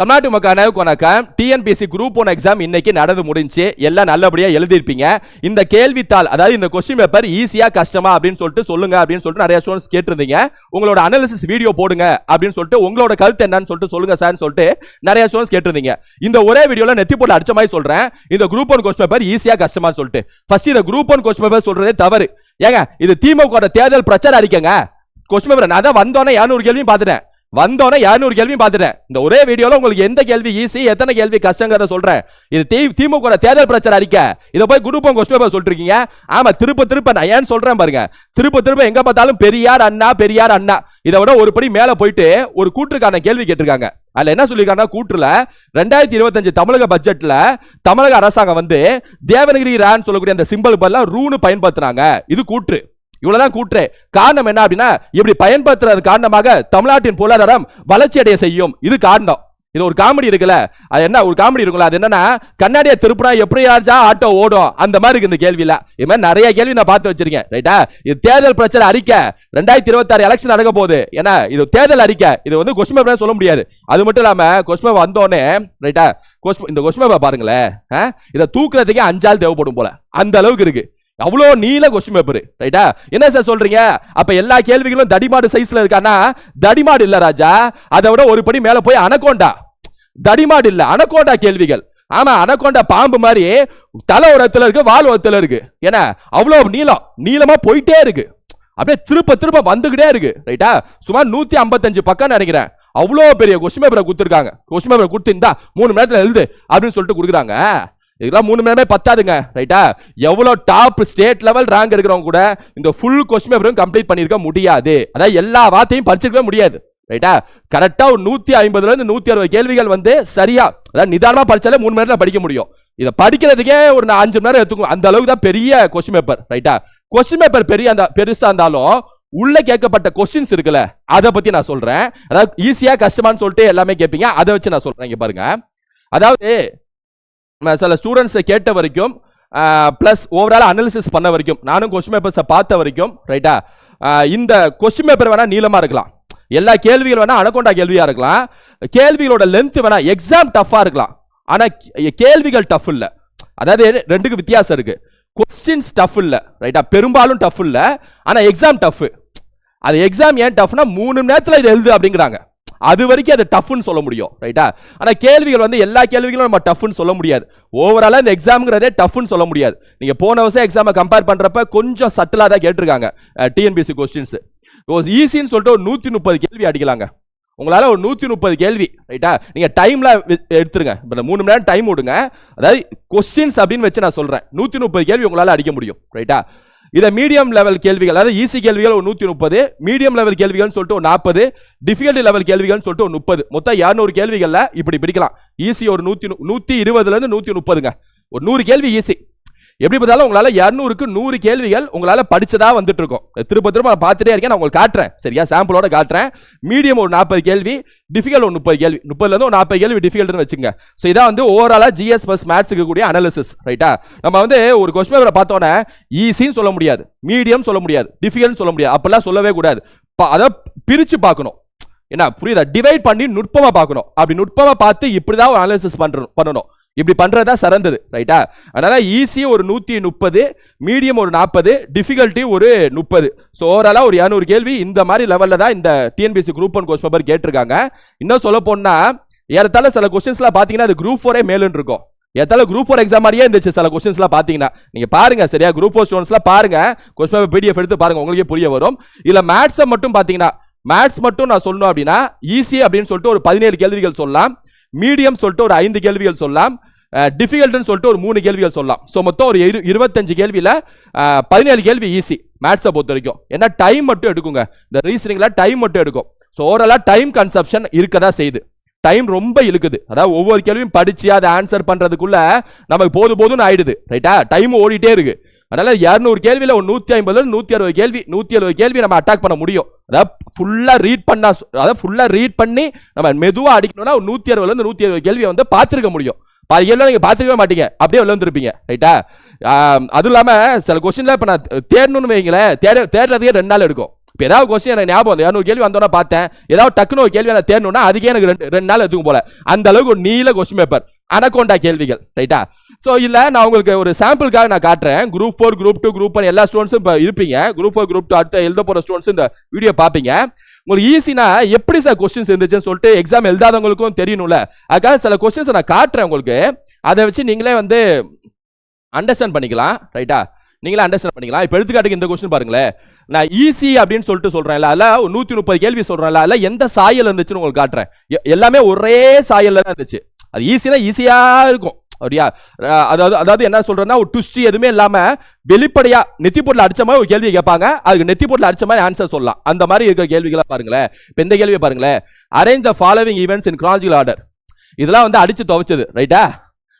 தமிழ்நாட்டு மக்கள் அனைவருக்கும் வணக்கம். டிஎன்பிஎஸ்சி குரூப் ஒன் எக்ஸாம் இன்னைக்கு நடந்து முடிஞ்சு எல்லாம் நல்லபடியா எழுதிருப்பீங்க இந்த கேள்வித்தாள் அதாவது இந்த கொஸ்டின் பேப்பர் ஈஸியா கஷ்டமா அப்படின்னு சொல்லிட்டு சொல்லுங்க அப்படின்னு சொல்லிட்டு நிறைய ஸ்டூடெண்ட்ஸ் கேட்டிருந்தீங்க. உங்களோட அனாலிசிஸ் வீடியோ போடுங்க அப்படின்னு சொல்லிட்டு உங்களோட கருத்து என்னன்னு சொல்லிட்டு சொல்லுங்க சார்னு சொல்லிட்டு நிறைய ஸ்டூடெண்ட்ஸ் கேட்டிருந்தீங்க. இந்த ஒரே வீடியோல நெத்தி போட்டு அடிச்ச மாதிரி சொல்றேன். இந்த குரூப் ஒன் கொஸ்டின் பேப்பர் ஈஸியா கஷ்டமா சொல்லிட்டு. ஃபர்ஸ்ட் இந்த குரூப் ஒன் கொஸ்டின் பேப்பர் சொல்றதே தவறு. ஏங்க இது திமுக தேர்தல் பிரச்சார அறிக்கைங்க கொஸ்டின் பேப்பர் நான் தான் வந்தோன்னே இரநூறு கேள்வியும் பார்த்துட்டேன். வந்தோடனே இரநூறு கேள்வியும் பார்த்துட்டேன். இந்த ஒரே வீடியோவில் உங்களுக்கு எந்த கேள்வி ஈஸி எத்தனை கேள்வி கஷ்டங்கிறத சொல்கிறேன் இது தி திமுக தேர்தல் பிரச்சார அறிக்கை. இதை போய் குரூப் கொஸ்டின் பேப்பர் சொல்லிருக்கீங்க ஆமாம் திருப்ப திருப்ப நான் ஏன் சொல்கிறேன் பாருங்க. திருப்ப திருப்ப எங்கே பார்த்தாலும் பெரியார் அண்ணா பெரியார் அண்ணா. இதை விட ஒரு படி மேலே போயிட்டு ஒரு கூற்றுக்கான கேள்வி கேட்டிருக்காங்க. அதில் என்ன சொல்லியிருக்காங்கன்னா கூற்றுல ரெண்டாயிரத்தி இருபத்தஞ்சு தமிழக பட்ஜெட்டில் தமிழக அரசாங்கம் வந்து தேவனகிரி ரான்னு சொல்லக்கூடிய அந்த சிம்பிள் பதிலாக ரூனு பயன்படுத்துனாங்க. இது கூற்று. இவ்வளவுதான் கூற்று. காரணம் என்ன அப்படின்னா இப்படி பயன்படுத்துறது காரணமாக தமிழ்நாட்டின் பொருளாதாரம் வளர்ச்சி அடைய செய்யும். இது காரணம். இது ஒரு காமெடி இருக்குல்ல? அது என்ன ஒரு காமெடி இருக்குல்ல? அது என்னன்னா கண்ணாடியை திருப்பினா எப்படி யாராச்சா ஆட்டோ ஓடும்? அந்த மாதிரி இருக்கு இந்த கேள்வியில. இது மாதிரி நிறைய கேள்வி நான் பார்த்து வச்சிருக்கேன். ரைட்டா இது தேர்தல் பிரச்சனை அறிக்கை. ரெண்டாயிரத்தி இருபத்தாறு எலெக்ஷன் நடக்க போகுது. ஏன்னா இது தேர்தல் அறிக்கை. இது வந்து கொஸ்டின் பேப்பர் சொல்ல முடியாது. அது மட்டும் இல்லாம கொஸ்டின் பேப்பர் வந்தோடனே ரைட்டா கொஸ்டின் இந்த கொஸ்டின் பேப்பர் பாருங்களேன். இதை தூக்குறதுக்கே அஞ்சாள் தேவைப்படும் போல. அந்த அளவுக்கு இருக்கு. அவ்வளோ நீல கொஸ்டின் பேப்பர் ரைட்டா என்ன சார் சொல்றீங்க? அப்ப எல்லா கேள்விகளும் தடிமாடு சைஸ்ல இருக்கானா தடிமாடு இல்ல ராஜா. அதை விட ஒரு படி மேல போய் அனக்கோண்டா தடிமாடு இல்ல அனக்கோண்டா கேள்விகள். ஆமா அனக்கோண்டா பாம்பு மாதிரி தலை உரத்துல இருக்கு வால் உரத்துல இருக்கு. ஏன்னா அவ்வளோ நீளம். நீளமா போயிட்டே இருக்கு. அப்படியே திருப்ப திருப்ப வந்துகிட்டே இருக்கு. ரைட்டா சுமார் நூத்தி ஐம்பத்தஞ்சு பக்கம் நினைக்கிறேன். அவ்வளோ பெரிய கொஸ்டின் பேப்பரை கொடுத்துருக்காங்க. கொஸ்டின் பேப்பரை கொடுத்துருந்தா மூணு மணி நேரத்தில் எழுது அப்படின்னு சொல்லிட்டு கொடுக்குறாங்க. இதெல்லாம் மூணு மணி நேரமே பத்தாதுங்க ரைட்டா எவ்வளோ டாப் ஸ்டேட் லெவல் ரேங்க் எடுக்கிறவங்க கூட இந்த ஃபுல் கொஸ்டின் பேப்பரும் கம்ப்ளீட் பண்ணியிருக்க முடியாது. அதாவது எல்லா வார்த்தையும் படிச்சிருக்கவே முடியாது ரைட்டா கரெக்டாக ஒரு நூற்றி ஐம்பதுல இருந்து அறுபது கேள்விகள் வந்து சரியா அதாவது நிதானமாக படிச்சாலே மூணு மணி நேரத்துல படிக்க முடியும். இதை படிக்கிறதுக்கே ஒரு நான் அஞ்சு மணி நேரம் எடுத்துக்கும். அந்த அளவுக்கு தான் பெரிய கொஸ்டின் பேப்பர் ரைட்டா கொஸ்டின் பேப்பர் பெரிய அந்த பெருசாக இருந்தாலும் உள்ள கேட்கப்பட்ட கொஸ்டின்ஸ் இருக்குல்ல அதை பத்தி நான் சொல்றேன். அதாவது ஈஸியா கஷ்டமான்னு சொல்லிட்டு எல்லாமே கேட்பீங்க. அதை வச்சு நான் சொல்றேன் இங்க பாருங்க. அதாவது சில ஸ்டூடெண்ட்ஸை கேட்ட வரைக்கும் ப்ளஸ் ஓவரால் அனாலிசிஸ் பண்ண வரைக்கும் நானும் கொஸ்டின் பேப்பர்ஸை பார்த்த வரைக்கும் ரைட்டா இந்த கொஸ்டின் பேப்பர் வேணால் நீளமாக இருக்கலாம். எல்லா கேள்விகள் வேணால் அனகொண்டா கேள்வியாக இருக்கலாம். கேள்விகளோட லென்த் வேணால் எக்ஸாம் டஃப்பாக இருக்கலாம். ஆனால் கேள்விகள் டஃப் இல்லை. அதாவது ரெண்டுக்கு வித்தியாசம் இருக்குது கொஸ்டின்ஸ் டஃப் இல்லை ரைட்டா பெரும்பாலும் டஃப் இல்லை ஆனால் எக்ஸாம் டஃப் அது எக்ஸாம் ஏன் டஃப்னா மூணு மணி இது எழுது அப்படிங்கிறாங்க. அது வரைக்கும் அது டஃப்னு சொல்ல முடியும் ரைட்டா ஆனால் கேள்விகள் வந்து எல்லா கேள்விகளும் நம்ம டஃப்னு சொல்ல முடியாது. ஓவராலாக இந்த எக்ஸாம்ங்கிறதே டஃப்னு சொல்ல முடியாது. நீங்க போன வருஷம் எக்ஸாமை கம்பேர் பண்றப்ப கொஞ்சம் சட்டிலா தான் கேட்டிருக்காங்க டிஎன்பிஎஸ்சி கொஸ்டின்ஸ் ஈஸின்னு சொல்லிட்டு ஒரு நூத்தி முப்பது கேள்வி அடிக்கலாங்க. உங்களால் ஒரு நூத்தி முப்பது கேள்வி ரைட்டா நீங்க டைம்லாம் எடுத்துருங்க. இப்போ இந்த மூணு மணி நேரம் டைம் விடுங்க அதாவது கொஸ்டின்ஸ் அப்படின்னு வச்சு நான் சொல்றேன். நூத்தி முப்பது கேள்வி உங்களால அடிக்க முடியும் ரைட்டா இதை மீடியம் லெவல் கேள்விகள் அதாவது ஈஸி கேள்விகள் ஒரு நூற்றி முப்பது மீடியம் லெவல் கேள்விகள்னு சொல்லிட்டு ஒரு நாற்பது டிஃபிகல்ட்டி லெவல் கேள்விகள்னு சொல்லிட்டு ஒரு முப்பது. மொத்தம் இரநூறு கேள்விகளில் இப்படி பிடிக்கலாம். ஈஸி ஒரு நூற்றி நூற்றி இருபதுலேருந்து நூற்றி முப்பதுங்க. ஒரு நூறு கேள்வி ஈஸி எப்படி பார்த்தாலும் உங்களால் இரநூறுக்கு நூறு கேள்விகள் உங்களால் படித்ததாக வந்துட்டு இருக்கும் திரும்ப திரும்ப நான் பார்த்துட்டே இருக்கேன் நான் உங்களுக்கு காட்டுறேன். சரியா? சாம்பிளோட காட்டுறேன். மீடியம் ஒரு நாற்பது கேள்வி டிஃபிகல்ட் ஒரு முப்பது கேள்வி. முப்பதுலேருந்து ஒரு நாற்பது கேள்வி டிஃபிகல்ட்னு வச்சுங்க ஸோ இதான் வந்து ஓவராலாக ஜிஎஸ் ப்ளஸ் மேத்ஸுக்கு கூடிய அனாலிசிஸ் ரைட்டா நம்ம வந்து ஒரு கொஸ்டின் பேப்பரை பார்த்தோன்னே ஈஸின்னு சொல்ல முடியாது. மீடியம் சொல்ல முடியாது. டிஃபிகல்ட்னு சொல்ல முடியாது. அப்போல்லாம் சொல்லவே கூடாது. பா- அதை பிரித்து பார்க்கணும். என்ன புரியுதா? டிவைட் பண்ணி நுட்பமாக பார்க்கணும். அப்படி நுட்பமாக பார்த்து இப்படிதான் ஒரு அனாலிசிஸ் பண்ணுறோம் பண்ணணும். இப்படி பண்றதா சிறந்தது ரைட்டா அதனால் ஈஸி ஒரு நூற்றி முப்பது மீடியம் ஒரு நாற்பது டிஃபிகல்ட்டி ஒரு முப்பது. ஸோ ஓவராலாக ஒரு இரநூறு கேள்வி. இந்த மாதிரி லெவலில் தான் இந்த TNPSC group one question paper கேட்டிருக்காங்க. இன்னும் சொல்ல போனால் ஏறத்தால சில கொஸ்டின்ஸ்லாம் பார்த்தீங்கன்னா அது குரூப் ஃபோரே மேலுன்னு இருக்கும். ஏத்தால குரூப் ஃபோர் எக்ஸாம் மாதிரியே இருந்துச்சு சில கொஸ்டின்ஸ்லாம் பார்த்தீங்கன்னா நீங்கள் பாருங்க சரியா? குரூப் ஃபோர் ஸ்டூடெண்ட்ஸ்லாம் பாருங்கள் கொஸ்டின் பேப்பர் பிடிஎஃப் எடுத்து பாருங்கள் உங்களுக்கே புரிய வரும். இல்லை மேத்ஸை மட்டும் பார்த்தீங்கன்னா மேத்ஸ் மட்டும் நான் சொல்லணும் அப்படின்னா ஈஸி அப்படின்னு சொல்லிட்டு ஒரு பதினேழு கேள்விகள் சொல்லலாம். மீடியம் சொல்லிட்டு ஒரு ஐந்து கேள்விகள் சொல்லலாம். டிஃபிகல்ட்னு சொல்லிட்டு ஒரு மூணு கேள்விகள் சொல்லலாம். ஸோ மொத்தம் ஒரு இரு இருபத்தஞ்சு கேள்வியில் பதினேழு கேள்வி ஈஸி மேத்ஸை பொறுத்த வரைக்கும். ஏன்னா டைம் மட்டும் எடுக்குங்க. இந்த ரீசனிங்கில் டைம் மட்டும் எடுக்கும். ஸோ ஓவராலாக டைம் கன்சப்ஷன் இருக்கதா செய்யுது. டைம் ரொம்ப இழுக்குது. அதாவது ஒவ்வொரு கேள்வியும் படித்து அதை ஆன்சர் பண்ணுறதுக்குள்ளே நமக்கு போது போதும்னு ஆயிடுது. ரைட்டா டைம் ஓடிட்டே இருக்குது அதனால இரநூறு கேள்வியில் ஒரு நூற்றி ஐம்பதுல நூற்றி அறுபது கேள்வி நூற்றி அறுபது கேள்வி நம்ம அட்டாக் பண்ண முடியும். அதாவது ஃபுல்லாக ரீட் பண்ணால் அதாவது ஃபுல்லாக ரீட் பண்ணி நம்ம மெதுவாக அடிக்கணும்னா ஒரு நூற்றி அறுபதுலேருந்து நூற்றி அறுபது கேள்வியை கேள்வி வந்து பார்த்துருக்க முடியும். பாதி கேள்வி நீங்கள் பார்த்துக்கவே மாட்டீங்க. அப்படியே விழுந்துருப்பீங்க. வந்துருப்பீங்க ரைட்டா அதுவும் இல்லாமல் சில கொஸ்டின்ல இப்போ நான் தேடணும்னு வைங்களேன். தேட தேடுறதுக்கே ரெண்டு நாள் எடுக்கும். இப்போ ஏதாவது கொஸ்டின் எனக்கு ஞாபகம் வந்து இரநூறு கேள்வி வந்தோன்னா பார்த்தேன். ஏதாவது டக்குனு ஒரு கேள்வி நான் தேடணும்னா அதுக்கே எனக்கு ரெண்டு ரெண்டு நாள் எடுத்துக்கும் போல. அந்த அளவுக்கு ஒரு நீல கொஸ்டின் பேப்பர் அனகோண்டா கேள்விகள் ரைட்டா ஸோ இல்லை நான் உங்களுக்கு ஒரு சாம்பிளுக்காக நான் காட்டுறேன். Group four group two group one எல்லா ஸ்டூடெண்ட்ஸும் இப்போ இருப்பீங்க. குரூப் ஃபோர் குரூப் டூ அடுத்த எழுத போகிற ஸ்டூடெண்ட்ஸ் இந்த வீடியோ பார்ப்பீங்க. உங்களுக்கு ஈஸினா எப்படி சார் கொஸ்டின்ஸ் இருந்துச்சுன்னு சொல்லிட்டு எக்ஸாம் எழுதாதவங்களுக்கும் தெரியணும்ல. அதுக்காக சில கொஸ்டின்ஸ் நான் காட்டுறேன் உங்களுக்கு. அதை வச்சு நீங்களே வந்து அண்டர்ஸ்டாண்ட் பண்ணிக்கலாம் ரைட்டா நீங்களே அண்டர்ஸ்டாண்ட் பண்ணிக்கலாம். இப்போ எடுத்துக்காட்டுக்கு இந்த கொஸ்டின் பாருங்களேன். நான் ஈஸி அப்படின்னு சொல்லிட்டு சொல்றேன்ல அதில் நூற்றி முப்பது கேள்வி சொல்கிறேன்ல அதில் எந்த சாயல் இருந்துச்சுன்னு உங்களுக்கு காட்டுறேன். எல்லாமே ஒரே சாயல்ல தான் இருந்துச்சு. அது ஈஸினா ஈஸியா இருக்கும். அப்படியா? அதாவது அதாவது என்ன சொல்றேன்னா ஒரு டுஸ்ட் எதுவுமே இல்லாம வெளிப்படையா நெத்தி போட்டில் அடிச்ச மாதிரி ஒரு கேள்வி கேட்பாங்க. அதுக்கு நெத்தி போட்டில் அடிச்ச மாதிரி ஆன்சர் சொல்லலாம். அந்த மாதிரி இருக்கிற கேள்விகளை பாருங்களேன். இப்போ இந்த கேள்வியை பாருங்களேன். Arrange the following events in chronological order இதெல்லாம் வந்து அடிச்சு துவைச்சது ரைட்டா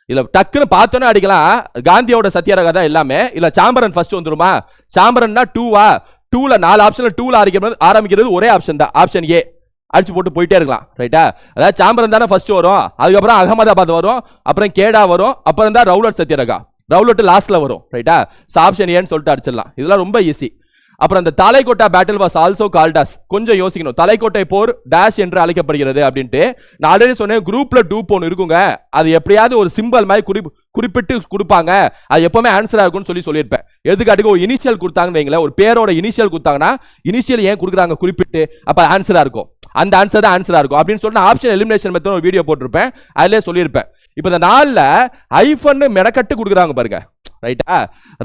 இதில் டக்குன்னு பார்த்தோன்னே அடிக்கலாம். காந்தியோட சத்தியாகிரகா தான் எல்லாமே. இல்ல சாம்பரன் ஃபர்ஸ்ட் வந்துருமா? சாம்பரன்னா டூவா டூல நாலு ஆப்ஷன்ல டூல ஆரம்பிக்கிறது ஆரம்பிக்கிறது ஒரே ஆப்ஷன் தான். ஆப்ஷன் ஏ அடிச்சு போட்டு போயிட்டே இருக்கலாம் ரைட்டா அதாவது சாம்பரம் தானே ஃபர்ஸ்ட் வரும் அதுக்கப்புறம் அகமதாபாத் வரும் அப்புறம் கேடா வரும் அப்புறம் தான் ரவுலட் சத்யரகா. ரவுலட் லாஸ்ட்ல வரும் ரைட்டா ஸோ ஆப்ஷன் ஏன்னு சொல்லிட்டு அடிச்சிடலாம். இதெல்லாம் ரொம்ப ஈஸி அப்புறம் அந்த Talikota battle was also called as கொஞ்சம் யோசிக்கணும். தலைக்கோட்டை போர் டேஷ் என்று அழைக்கப்படுகிறது அப்படின்ட்டு நான் ஆல்ரெடி சொன்னேன் குரூப்ல டூப் ஒன்று இருக்குங்க. அது எப்படியாவது ஒரு சிம்பல் மாதிரி குறி குறிப்பிட்டு கொடுப்பாங்க. அது எப்பவுமே ஆன்சராக இருக்கும்னு சொல்லி சொல்லியிருப்பேன். எடுத்துக்காட்டுக்கு ஒரு இனிஷியல் கொடுத்தாங்கன்னு வைங்களேன் ஒரு பேரோட இனிஷியல் கொடுத்தாங்கன்னா இனிஷியல் ஏன் கொடுக்குறாங்க குறிப்பிட்டு அப்போ ஆன்சராக இருக்கும். அந்த ஆன்சர் தான் ஆன்சரா இருக்கும். அப்படின்னு சொல்லி ஆப்ஷன் எலிமினேஷன் மெத்தட் ஒரு வீடியோ போட்டிருப்பேன். அதிலே சொல்லியிருப்பேன். இப்போ இந்த நாளில் ஐஃபன்னு மெனக்கட்டு கொடுக்குறாங்க பாருங்க. ரைட்டா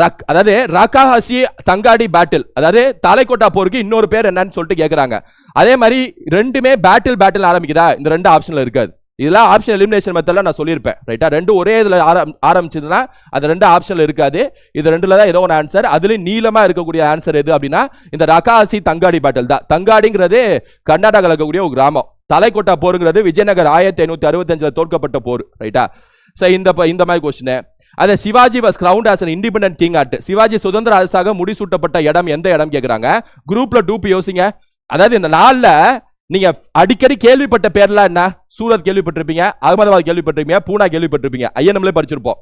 ரக் அதாவது ரக்காஹாசி தங்காடி பேட்டில் அதாவது தலைக்கோட்டா போருக்கு இன்னொரு பேர் என்னன்னு சொல்லிட்டு கேட்குறாங்க அதே மாதிரி ரெண்டுமே பேட்டில் பேட்டில் ஆரம்பிக்குதா? இந்த ரெண்டு ஆப்ஷனில் இருக்காது. இதெல்லாம் ஆப்ஷன் எலிமினேஷன் மெத்தட்ல நான் சொல்லியிருப்பேன். ரைட்டா ரெண்டு ஒரே இதில் ஆரம் ஆரம்பிச்சதுன்னா அது ரெண்டு ஆப்ஷன்ல இருக்காது. இது ரெண்டுல தான் ஏதோ ஒரு ஆன்சர் அதுலேயும் நீளமாக இருக்கக்கூடிய ஆன்சர் எது அப்படின்னா இந்த ரகாசி தங்காடி பேட்டில் தான். தங்காடிங்கிறது கர்நாடகாவில் இருக்கக்கூடிய ஒரு கிராமம். தலைக்கோட்டா போருங்கிறது விஜயநகர் ஆயிரத்தி ஐநூற்றி அறுபத்தஞ்சில் தோற்கப்பட்ட போர். ரைட்டா ஸோ இந்த இந்த மாதிரி கொஸ்டின் அதை Shivaji was crowned as an independent king ஆட்டு சிவாஜி சுதந்திர அரசாக முடிசூட்டப்பட்ட இடம் எந்த இடம் கேட்குறாங்க குரூப்பில் டூப் யோசிங்க அதாவது இந்த நாளில் நீங்க அடிக்கடி கேள்விப்பட்ட பேர்லாம் என்ன? சூரத் கேள்விப்பட்டிருப்பீங்க அகமதாபாத் கேள்விப்பட்டிருப்பீங்க பூனா கேள்விப்பட்டிருப்பீங்க. ஐஎன்எம்ல படிச்சிருப்போம்.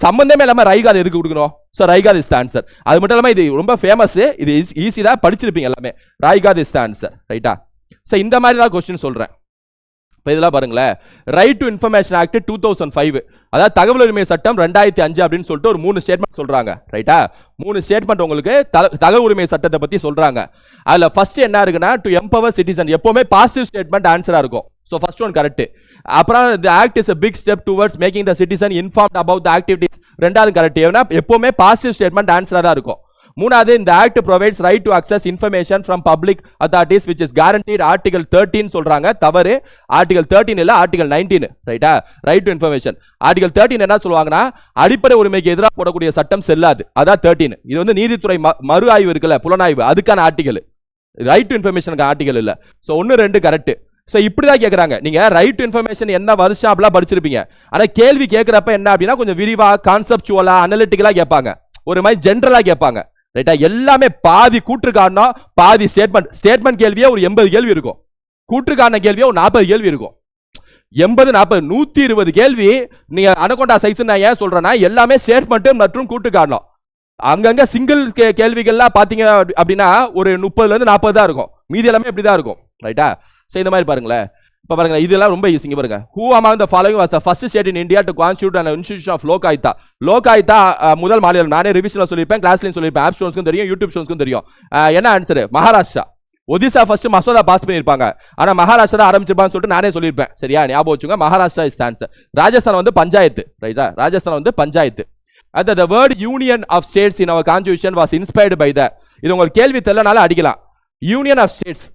சம்பந்தமே இல்லாம ரைகாத் எதுக்கு கொடுக்கணும்? ஸோ ரைகாத் இஸ் ஆன்சர் அது மட்டும் இல்லாம இது ரொம்ப ஃபேமஸ் இது ஈஸி தான் படிச்சிருப்பீங்க எல்லாமே. ரைகாத் இஸ் ஆன்சர் ரைட்டா ஸோ இந்த மாதிரி தான் கொஸ்டின் சொல்றேன். இப்போ இதெல்லாம் பாருங்களேன். Right to information act two thousand five அதாவது தகவல் உரிமை சட்டம் ரெண்டாயிரத்தி அஞ்சு அப்படின்னு சொல்லிட்டு ஒரு மூணு ஸ்டேட்மெண்ட் சொல்றாங்க. ரைட்டா மூணு ஸ்டேட்மெண்ட் உங்களுக்கு த- தகவல் உரிமை சட்டத்தை பத்தி சொல்றாங்க. அதுல ஃபர்ஸ்ட் என்ன இருக்குன்னா டு எம்பவர் சிட்டிசன் எப்பவுமே பாசிட்டிவ் ஸ்டேட்மெண்ட் ஆன்சரா இருக்கும். ஸோ ஃபர்ஸ்ட் ஒன் கரெக்ட் அப்புறம் the act is a big step towards making the citizen inform about the activities ரெண்டாவது கரெக்ட் ஏன்னா எப்பவுமே பாசிட்டிவ் ஸ்டேட்மெண்ட் ஆன்சரா தான் இருக்கும். மூணாவது இந்த act provides right to access information from public authorities which is guaranteed article thirteen சொல்றாங்க. தவறு. ஆர்டிகல் தேர்ட்டின் இல்லை ஆர்டிகல் நைன்டீன் ரைட்டா right to information article thirteen என்ன சொல்லுவாங்கன்னா அடிப்படை உரிமைக்கு எதிராக போடக்கூடிய சட்டம் செல்லாது. அதான் தேர்ட்டின் இது வந்து நீதித்துறை ம- மறு ஆய்வு இருக்குல்ல புலனாய்வு. அதுக்கான ஆர்டிகல் ரைட் டு இன்ஃபர்மேஷனுக்கு ஆர்டிகல் இல்லை. ஸோ ஒன்று ரெண்டு கரெக்ட் ஸோ இப்படி தான் கேட்குறாங்க நீங்கள் ரைட் டு இன்ஃபர்மேஷன் என்ன வருஷம் அப்படிலாம் படிச்சிருப்பீங்க. ஆனால் கேள்வி கேட்குறப்ப என்ன அப்படின்னா கொஞ்சம் விரிவாக கான்செப்டுவலாக அனலிட்டிக்கலாக கேட்பாங்க. ஒரு மாதிரி ஜென்ரலாக கேட்பாங்க. ரைட்டா எல்லாமே பாதி கூற்று பாதி ஸ்டேட்மெண்ட் ஸ்டேட்மெண்ட் கேள்வியே ஒரு எண்பது கேள்வி இருக்கும். கூற்றுக்கான கேள்வியே ஒரு நாற்பது கேள்வி இருக்கும். எண்பது நாற்பது நூற்றி இருபது கேள்வி நீங்கள் அனகொண்டா சைஸ் நான் ஏன் சொல்கிறேன்னா எல்லாமே ஸ்டேட்மெண்ட்டு மற்றும் கூட்டுக்காரணம் அங்கங்கே சிங்கிள் கே கேள்விகள்லாம் பார்த்தீங்க அப்படின்னா ஒரு முப்பதுலேருந்து நாற்பது தான் இருக்கும். மீதி எல்லாமே இப்படி தான் இருக்கும் ரைட்டா ஸோ இந்த மாதிரி பாருங்களேன். இப்போ பாருங்க இதெல்லாம் ரொம்ப ஈஸிங்க பாருங்க. Who among the following was the first state in India to constitute and institution of Lokayukta Lokayukta முதல் மாநிலம். நானே ரிவிஷனில் சொல்லியிருப்பேன் கிளாஸ்லையும் சொல்லியிருப்பேன் ஆப் ஸ்டோன்ஸ்க்கும் தெரியும் யூடியூப் ஸ்டோன்ஸ்க்கும் தெரியும். Uh, என்ன ஆன்சர் மகாராஷ்டிரா. ஒடிசா ஃபர்ஸ்ட் மசோதா பாஸ் பண்ணியிருப்பாங்க. ஆனால் மகாராஷ்டிரா ஆரம்பிச்சிருப்பான்னு சொல்லிட்டு நானே சொல்லியிருப்பேன். சரியா? ஞாபகம் வச்சுங்க மகாராஷ்டிரா இஸ் ஆன்சர் ராஜஸ்தான் வந்து பஞ்சாயத்து ரைட்டா ராஜஸ்தான் வந்து பஞ்சாயத்து. அந்த the word union of states in our constitution was inspired by the இது உங்களுக்கு கேள்வி தெரியலனால அடிக்கலாம். யூனியன் ஆஃப் ஸ்டேட்ஸ்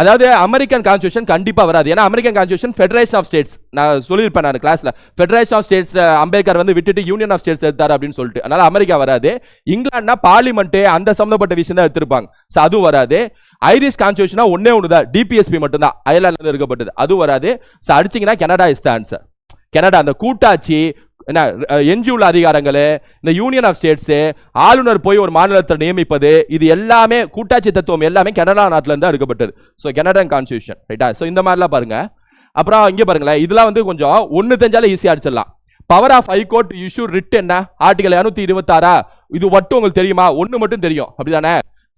அதாவது அமெரிக்கன் கான்ஸ்டியூஷன் கண்டிப்பாக வராது. ஏன்னா American constitution federation of states நான் சொல்லியிருப்பேன் நான் கிளாஸில் ஃபெடரேஷன் ஆஃப் ஸ்டேட்ஸ் அம்பேத்கர் வந்து விட்டுட்டு யூனியன் ஆஃப் ஸ்டேட்ஸ் எடுத்தார் அப்படின்னு சொல்லிட்டு. அதனால அமெரிக்கா வராது. இங்கிலாந்துனா பார்லிமெண்ட்டு அந்த சம்மந்தப்பட்ட விஷயம் தான் எடுத்திருப்பாங்க. ஸோ அதுவும் வராது. ஐரிஷ் கான்ஸ்டியூஷனா ஒன்னே ஒன்று தான் டிபிஎஸ்பி மட்டும்தான். அயர்லாந்துல இருக்கப்பட்டது அதுவும் வராது. ஸோ அடிச்சிங்கன்னா Canada is the answer Canada அந்த கூட்டாட்சி என்ன அஹ், அதிகாரங்கள் இந்த யூனியன் ஆஃப் ஸ்டேட்ஸு ஆளுநர் போய் ஒரு மாநிலத்தை நியமிப்பது இது எல்லாமே கூட்டாட்சி தத்துவம் எல்லாமே கனடா நாட்டிலேருந்து எடுக்கப்பட்டது. ஸோ கனடன் கான்ஸ்டியூஷன் ரைட்டா ஸோ இந்த மாதிரிலாம் பாருங்க. அப்புறம் இங்கே பாருங்களேன் இதெல்லாம் வந்து கொஞ்சம் ஒன்று தெரிஞ்சாலே ஈஸியாக அடிச்சிடலாம். Power of high court issue writ என்ன? ஆர்டிகல் இரநூத்தி இருபத்தாறா? இது மட்டும் உங்களுக்கு தெரியுமா? ஒன்று மட்டும் தெரியும். அப்படிதானே?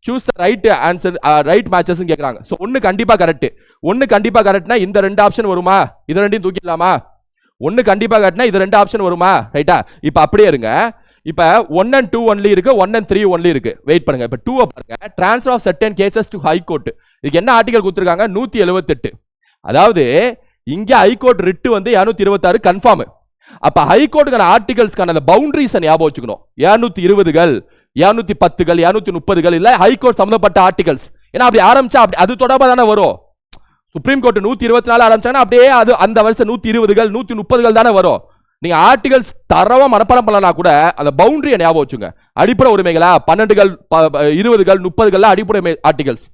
Choose the right answer uh, right matches கேட்குறாங்க ஸோ ஒன்று கண்டிப்பாக கரெக்ட் ஒன்று கண்டிப்பாக கரெக்ட்னா இந்த ரெண்டு ஆப்ஷன் வருமா? இது ரெண்டையும் தூக்கிடலாமா? ஒன்று கண்டிப்பாக காட்டினா இது ரெண்டு ஆப்ஷன் வருமா? ரைட்டா இப்போ அப்படியே இருங்க. இப்போ ஒன் அண்ட் டூ ஒன்லி இருக்கு ஒன் அண்ட் த்ரீ ஒன்லி இருக்கு. வெயிட் பண்ணுங்க. இப்போ டூ பாருங்க. Transfer of certain cases to high court இதுக்கு என்ன ஆர்டிகல் கொடுத்துருக்காங்க? நூற்றி எழுபத்தெட்டு அதாவது இங்கே ஹைகோர்ட் ரிட்டு வந்து இரநூத்தி இருபத்தாறு கன்ஃபார்ம் அப்போ ஹைகோர்ட்டுக்கான ஆர்டிகல்ஸ்க்கான அந்த பவுண்டரிஸை ஞாபகம் வச்சுக்கணும். இரநூத்தி இருபதுகள் இரநூத்தி பத்துகள் இரநூத்தி முப்பதுகள் இல்லை ஹைகோர்ட் சம்மந்தப்பட்ட ஆர்டிகல்ஸ் ஏன்னா அப்படி ஆரம்பிச்சா அப்படி அது தொடர்பாக தானே வரும். சுப்ரீம் கோர்ட் நூத்தி இருபத்தி நாலு ஆரம்பிச்சாங்கன்னா அப்படியே அது அந்த வருஷம் நூத்தி இருபதுகள் நூத்தி முப்பதுகள் தானே வரும். நீங்க ஆர்டிகல்ஸ் தரவா மனப்பாடம் பண்ணலனா கூட அந்த பவுண்டரியை ஞாபகம் வச்சுங்க. அடிப்படை உரிமைகளா? பன்னெண்டுகள் இருபதுகள் முப்பதுகள்லாம் அடிப்படை ஆர்டிகல்ஸ்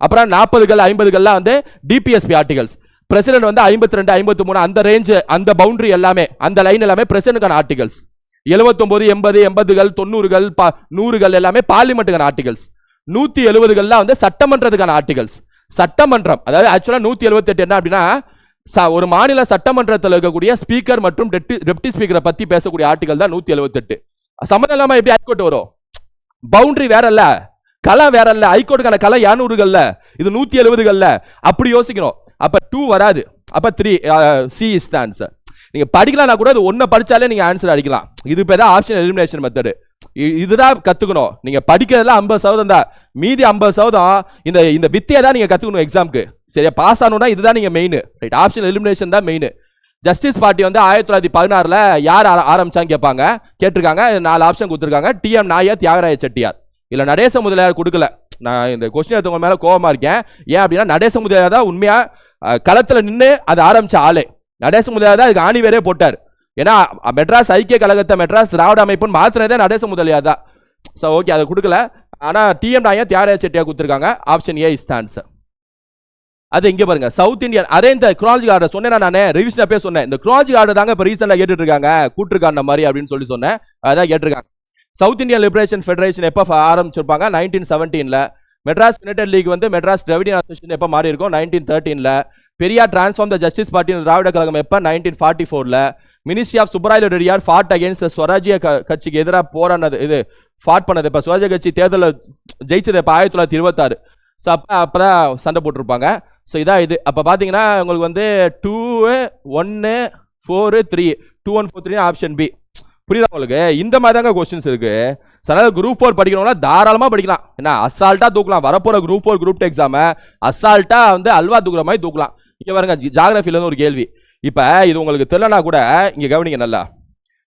அப்புறம் நாற்பதுகள் ஐம்பதுகள்லாம் வந்து டிபிஎஸ்பி ஆர்டிகல்ஸ் பிரசிடென்ட் வந்து ஐம்பத்தி ரெண்டு ஐம்பத்தி மூணு அந்த ரேஞ்ச் அந்த பவுண்டரி எல்லாமே அந்த லைன் எல்லாமே பிரசிடென்ட்கான ஆர்டிகல்ஸ் எழுபத்தொம்போது எண்பது எண்பதுகள் தொண்ணூறுகள் ப- நூறுகள் எல்லாமே பார்லிமெண்ட்டுக்கான ஆர்டிகல்ஸ் நூத்தி எழுபதுகள்லாம் வந்து சட்டமன்றத்துக்கான ஆர்டிகல்ஸ் சட்டமன்றம். அதாவது ஆக்சுவலாக நூற்றி எழுபத்தெட்டு என்ன அப்படின்னா ஒரு மாநில சட்டமன்றத்தில் இருக்கக்கூடிய ஸ்பீக்கர் மற்றும் டெப்டி ஸ்பீக்கரை பற்றி பேசக்கூடிய ஆர்டிகல் தான் நூற்றி எழுபத்தெட்டு சம்மந்தம் இல்லாமல் எப்படி ஹைகோர்ட் வரும்? பவுண்டரி வேற இல்ல கலை வேற இல்ல ஹைகோர்ட்டுக்கான கலை இரநூறுகள்ல. இது நூத்தி எழுபதுகள்ல அப்படி யோசிக்கணும். அப்ப டூ வராது. அப்ப three C is the answer நீங்க படிக்கலாம்னா கூட அது ஒன்றை படிச்சாலே நீங்க ஆன்சர் அடிக்கலாம். இது இப்போ தான் ஆப்ஷன் எலிமினேஷன் மெத்தடு இதுதான் கத்துக்கணும். நீங்க படிக்கிறதுல ஐம்பது சதவீதம் தான். மீதி ஐம்பது சதவீதம் இந்த இந்த வித்தியை தான் நீங்கள் கற்றுக்கணும் எக்ஸாம்க்கு சரியா? பாஸ் ஆகணும்னா இதுதான் நீங்கள் மெயின் ரைட் ஆப்ஷன் எலிமினேஷன் தான் மெயின் ஜஸ்டிஸ் பார்ட்டி வந்து ஆயிரத்தி தொள்ளாயிரத்தி பதினாறில் யார் ஆர- கேட்பாங்க. கேட்டிருக்காங்க. நாலு ஆப்ஷன் கொடுத்துருக்காங்க. டிஎம் நாயர் தியாகராய செட்டியார். இல்லை நடேச முதலியார் கொடுக்கல. நான் இந்த கொஸ்டின் எடுத்தவங்க மேலே கோபமாக இருக்கேன். ஏன் அப்படின்னா நடேச முதலியார் தான் உண்மையாக களத்தில் நின்று அதை ஆரம்பித்த ஆளே. நடேச முதலியார் தான் அதுக்கு ஆணிவேரே போட்டார். ஏன்னா மெட்ராஸ் ஐக்கிய கழகத்தை மெட்ராஸ் திராவிட அமைப்புன்னு மாத்தினதே நடேச முதலியார் தான். ஸோ ஓகே அதை கொடுக்கல. ஆனால் டிஎம் டாயா தியாகராஜ செட்டியாக கொடுத்துருக்காங்க. ஆப்ஷன் ஏ இஸ் ஆன்சர் அது இங்கே பாருங்க. சவுத் இந்தியன் அதே இந்த குராலஜி ஆர்டர் சொன்னேன் நான்? ரிவிஷன் அப்பே சொன்னேன். இந்த குராலஜி ஆர்டர் தாங்க இப்போ ரீசெண்டாக கேட்டுட்டு இருக்காங்க கூட்டிருக்காங்க மாதிரி அப்படின்னு சொல்லி சொன்னேன். அதான் கேட்டிருக்காங்க. சவுத் இந்தியன் லிபரேஷன் ஃபெடரேஷன் எப்போ ஆரம்பிச்சிருப்பாங்க? நைன்டீன் செவன்டீனில் மெட்ராஸ் யுனைடெட் லீக் வந்து மெட்ராஸ் டிராவிடியன் அசோசியேஷன் எப்போ மாறி இருக்கும் nineteen தேர்ட்டீனில் Periyar transform the justice party Dravida Kazhagam எப்போ? நைன்டீன் ஃபார்ட்டி ஃபோரில் ministry of Subbarayan Reddiar fought against Swarajya கட்சிக்கு எதிராக போராடினது இது ஃபாட் பண்ணது. இப்போ சுவராஜ்ய கட்சி தேர்தலில் ஜெயிச்சது இப்போ ஆயிரத்தி தொள்ளாயிரத்தி இருபத்தாறு. ஸோ அப்போ அப்போ தான் சண்டை போட்டிருப்பாங்க. ஸோ இதான் இது. அப்போ பார்த்தீங்கன்னா உங்களுக்கு வந்து டூ ஒன்று four three two one four three option B புரியுதா உங்களுக்கு? இந்த மாதிரி தாங்க கொஸ்டின்ஸ் இருக்கு அதனால குரூப் ஃபோர் படிக்கணும்னா தாராளமாக படிக்கலாம். என்ன அசால்ட்டாக தூக்கலாம். வரப்போகிற குரூப் ஃபோர் குரூப் டூ எக்ஸாமை அசால்ட்டாக வந்து அல்வா தூக்குற மாதிரி தூக்கலாம். இங்கே பாருங்க ஜாகிரஃபிலேருந்து ஒரு கேள்வி. இப்போ இது உங்களுக்கு தெரியலனா கூட இங்கே கவனிங்க நல்லா.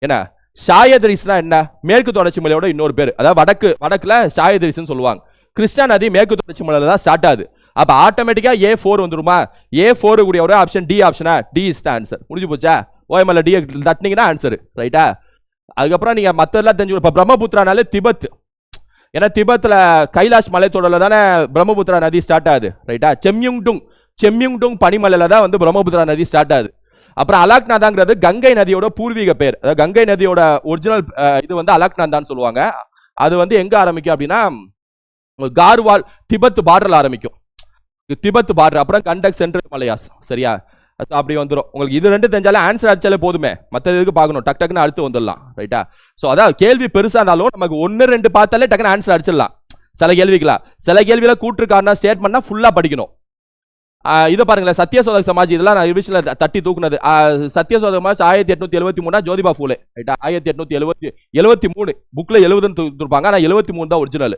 என்ன ஷாயதரிஸ்னா என்ன? மேற்கு தொடர்ச்சி மலையோட இன்னொரு பேர். அதாவது வடக்கு வடக்கில் ஷாயதரிஸ்னு சொல்லுவாங்க. கிருஷ்ணா நதி மேற்கு தொடர்ச்சி மலையில் தான் ஸ்டார்ட் ஆகுது. அப்போ ஆட்டோமேட்டிக்காக ஏ ஃபோர் வந்துருமா? ஏ ஃபோர் கூடிய ஒரு ஆப்ஷன் டி ஆப்ஷனா டி இஸ் த ஆன்சர் முடிஞ்சு போச்சா? ஓஎம்எல்ல டி தட்டினீங்கன்னா ஆன்சர் ரைட்டா அதுக்கப்புறம் நீங்கள் மற்றதெல்லாம் தெரிஞ்சு இப்போ பிரம்மபுத்திரானாலே திபத் ஏன்னா திபத்தில் கைலாஷ் மலைத்தொடரில் தானே பிரம்மபுத்திரா நதி ஸ்டார்ட் ஆகுது. ரைட்டா செம்யுங்டுங். செம்யுங்டுங் பனிமலையில் தான் வந்து பிரம்மபுத்திரா நதி ஸ்டார்ட் ஆகுது. அப்புறம் அலாக்நாதாங்கிறது கங்கை நதியோட பூர்வீக பேர். அதாவது கங்கை நதியோட ஒரிஜினல் இது வந்து அலாக்நாதான்னு சொல்லுவாங்க. அது வந்து எங்கே ஆரம்பிக்கும் அப்படின்னா கார்வால் திபத் பார்டரில் ஆரம்பிக்கும். திபத் பார்டர் அப்புறம் கண்டக் சென்ட்ரல் மலையாஸ் சரியா? அது அப்படி வந்துடும் உங்களுக்கு இது ரெண்டு தெரிஞ்சாலே ஆன்சர் அடிச்சாலே போதுமே. மற்ற இதுக்கு பார்க்கணும்? டக் டக்குன்னு அடுத்து வந்துடலாம் ரைட்டா ஸோ அதான் கேள்வி பெருசாக இருந்தாலும் நமக்கு ஒன்று ரெண்டு பார்த்தாலே டக்குன்னு ஆன்சர் அடிச்சிடலாம். சில கேள்விகளா? சில கேள்வியில் கூட்டுருக்காருன்னா ஸ்டேட்மெண்ட்னா ஃபுல்லாக படிக்கணும். இதை பாருங்களேன் சத்யசோதக் சமாஜ் இதெல்லாம் நான் ரிவிஷனில் தட்டி தூக்குனது. ஆஹ் சத்யசோதக் சமாஜ் ஆயிரத்தி எட்நூத்தி எழுபத்தி மூணா ஜோதிபா ஃபூலே ரைட்டா ஆயிரத்தி எட்நூத்தி எழுபத்தி எழுபத்தி மூணு புக்ல எழுபதுன்னு தூக்கிருப்பாங்க ஆனால் எழுபத்தி மூணு தான் ஒரிஜினல்